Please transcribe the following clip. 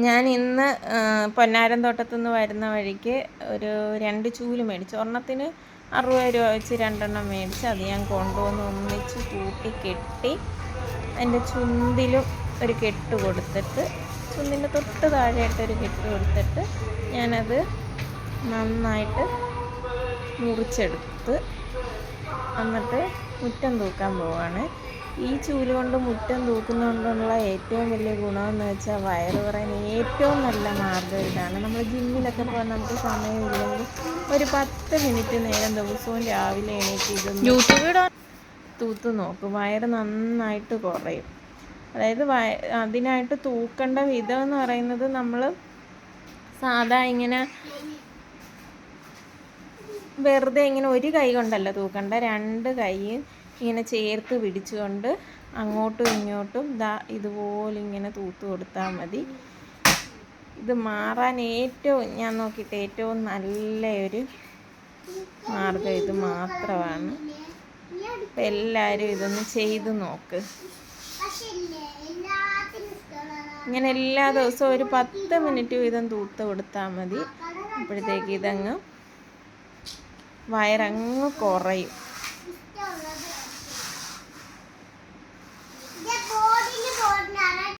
ഞാൻ ഇന്ന് പൊന്നാരം തോട്ടത്തു നിന്ന് വരുന്ന വഴിക്ക് ഒരു രണ്ട് ചൂൽ മേടിച്ചു. ഒരെണ്ണത്തിന് അറുപത് രൂപ വെച്ച് രണ്ടെണ്ണം മേടിച്ച്. അത് ഞാൻ കൊണ്ടുവന്ന് ഒന്നിച്ച് കൂട്ടി കെട്ടി അതിന്റെ ചുണ്ടിലും ഒരു കെട്ട് കൊടുത്തിട്ട് ചുണ്ടിന്റെ തൊട്ട് താഴെയായിട്ട് ഒരു കെട്ട് കൊടുത്തിട്ട് ഞാനത് നന്നായിട്ട് മുറിച്ചെടുത്ത് എന്നിട്ട് മുറ്റം തൂക്കാൻ പോവാണ്. ഈ ചൂൽ കൊണ്ട് മുറ്റം തൂക്കുന്നതുകൊണ്ടുള്ള ഏറ്റവും വലിയ ഗുണമെന്ന് വെച്ചാൽ വയറ് പറയാൻ ഏറ്റവും നല്ല മാർഗം ഇതാണ്. നമ്മൾ ജിമ്മിലൊക്കെ പോകാൻ നമുക്ക് സമയമില്ലെങ്കിൽ ഒരു പത്ത് മിനിറ്റ് നേരം ദിവസവും രാവിലെ എണീറ്റ് ഇത് തൂത്ത് നോക്കും. വയറ് നന്നായിട്ട് കുറയും. അതായത് വയ അതിനായിട്ട് തൂക്കേണ്ട വിധം എന്ന് പറയുന്നത് നമ്മൾ സാധാ ഇങ്ങനെ വെറുതെ ഇങ്ങനെ ഒരു കൈ കൊണ്ടല്ല തൂക്കണ്ട. രണ്ട് കൈ ഇങ്ങനെ ചേർത്ത് പിടിച്ചുകൊണ്ട് അങ്ങോട്ടും ഇങ്ങോട്ടും ദാ ഇതുപോലെ ഇങ്ങനെ തൂത്ത് കൊടുത്താൽ മതി. ഇത് മാറാൻ ഏറ്റവും ഞാൻ നോക്കിയിട്ട് ഏറ്റവും നല്ല ഒരു മാർഗം ഇത് മാത്രമാണ്. അപ്പം എല്ലാവരും ഇതൊന്ന് ചെയ്ത് നോക്ക്. ഇങ്ങനെ എല്ലാ ദിവസവും ഒരു പത്ത് മിനിറ്റ് വീതം തൂത്ത് കൊടുത്താൽ മതി. അപ്പോഴത്തേക്ക് ഇതങ്ങ് വയറങ്ങ് കുറയും.